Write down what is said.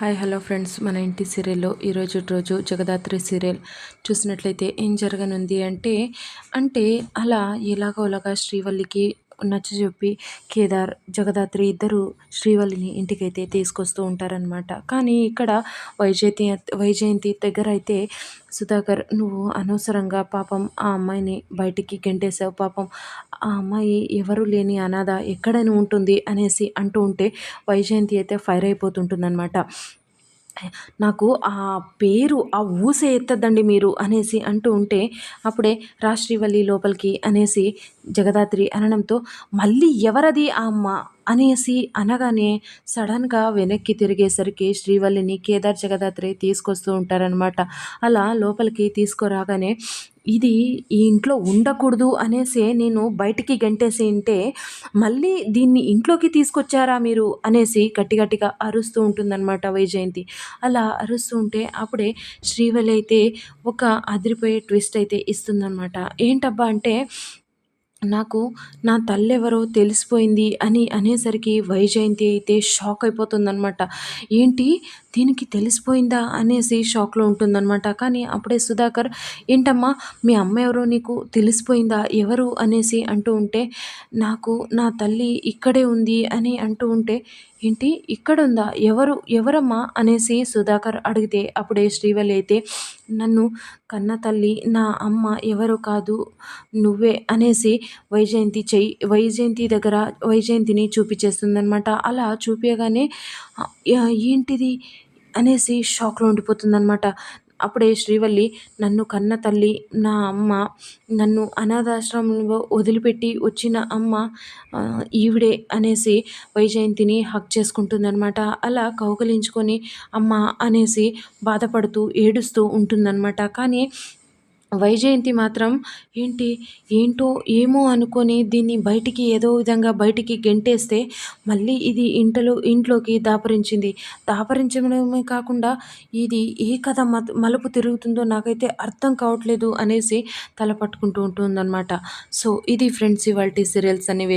Hi hello friends. మన ఇంటి సీరియల్లో ఈరోజు రోజు జగదాత్రి సీరియల్ చూసినట్లయితే ఏం జరగనుంది అంటే అంటే అలా ఎలాగోలాగా శ్రీవల్లికి నచ్చ చెప్పి కేదార్ జగదాత్రి ఇద్దరు శ్రీవల్లిని ఇంటికైతే తీసుకొస్తూ ఉంటారనమాట కానీ ఇక్కడ వైజయంతి వైజయంతి దగ్గర అయితే సుధాకర్ నువ్వు అనవసరంగా పాపం ఆ అమ్మాయిని బయటికి గెంటేసావు పాపం ఆ అమ్మాయి ఎవరు లేని అనాథ ఎక్కడైనా ఉంటుంది అనేసి అంటూ ఉంటే వైజయంతి అయితే ఫైర్ అయిపోతుంటుందన్నమాట. నాకు ఆ పేరు ఆ ఊస ఎత్తద్దండి మీరు అనేసి అంటూ ఉంటే అప్పుడే రాశ్రీవల్లి లోపలికి అనేసి జగదాత్రి అనడంతో మళ్ళీ ఎవరది ఆ అమ్మ? అనేసి అనగానే సడన్గా వెనక్కి తిరిగేసరికి శ్రీవల్లిని కేదార్ జగదాత్రి తీసుకొస్తూ ఉంటారనమాట అలా లోపలికి తీసుకురాగానే ఇది ఈ ఇంట్లో ఉండకూడదు అనేసి నేను బయటికి గంటేసి ఉంటే మళ్ళీ దీన్ని ఇంట్లోకి తీసుకొచ్చారా మీరు? అనేసి గట్టి గట్టిగా అరుస్తూ ఉంటుందన్నమాట వైజయంతి. అలా అరుస్తూ ఉంటే అప్పుడే శ్రీవల్లి అయితే ఒక అదిరిపోయే ట్విస్ట్ అయితే ఇస్తుందన్నమాట. ఏంటబ్బా అంటే నాకు నా తల్లెవరో తెలిసిపోయింది అని అనేసరికి వైజయంతి అయితే షాక్ అయిపోతుందనమాట ఏంటి? దీనికి తెలిసిపోయిందా? అనేసి షాక్లో ఉంటుందన్నమాట. కానీ అప్పుడే సుధాకర్ ఏంటమ్మా మీ అమ్మ ఎవరో నీకు తెలిసిపోయిందా? ఎవరు? అనేసి అంటూ ఉంటే నాకు నా తల్లి ఇక్కడే ఉంది అని అంటూ ఉంటే ఏంటి? ఇక్కడుందా? ఎవరు? ఎవరమ్మా? అనేసి సుధాకర్ అడిగితే అప్పుడే శ్రీవల్లి అయితే నన్ను కన్న తల్లి నా అమ్మ ఎవరు కాదు నువ్వే అనేసి వైజయంతి చెయ్యి వైజయంతి దగ్గర వైజయంతిని చూపించేస్తుందనమాట అలా చూపించగానే ఏంటిది? అనేసి షాక్లో ఉండిపోతుందనమాట అప్పుడే శ్రీవల్లి నన్ను కన్న తల్లి నా అమ్మ నన్ను అనాథాశ్రమంలో వదిలిపెట్టి వచ్చిన అమ్మ ఈవిడే అనేసి వైజయంతిని హక్ చేసుకుంటుందనమాట అలా కౌగలించుకొని అమ్మ అనేసి బాధపడుతూ ఏడుస్తూ ఉంటుందన్నమాట. కానీ వైజయంతి మాత్రం ఏంటి ఏంటో ఏమో అనుకొని దీన్ని బయటికి ఏదో విధంగా బయటికి గెంటేస్తే మళ్ళీ ఇది ఇంటలో ఇంట్లోకి దాపరించింది. దాపరించడమే కాకుండా ఇది ఏ కథ మలుపు తిరుగుతుందో నాకైతే అర్థం కావట్లేదు అనేసి తల పట్టుకుంటూ ఉంటుందన్నమాట. సో ఇది ఫ్రెండ్స్ ఇవాళ సీరియల్స్ అనేవి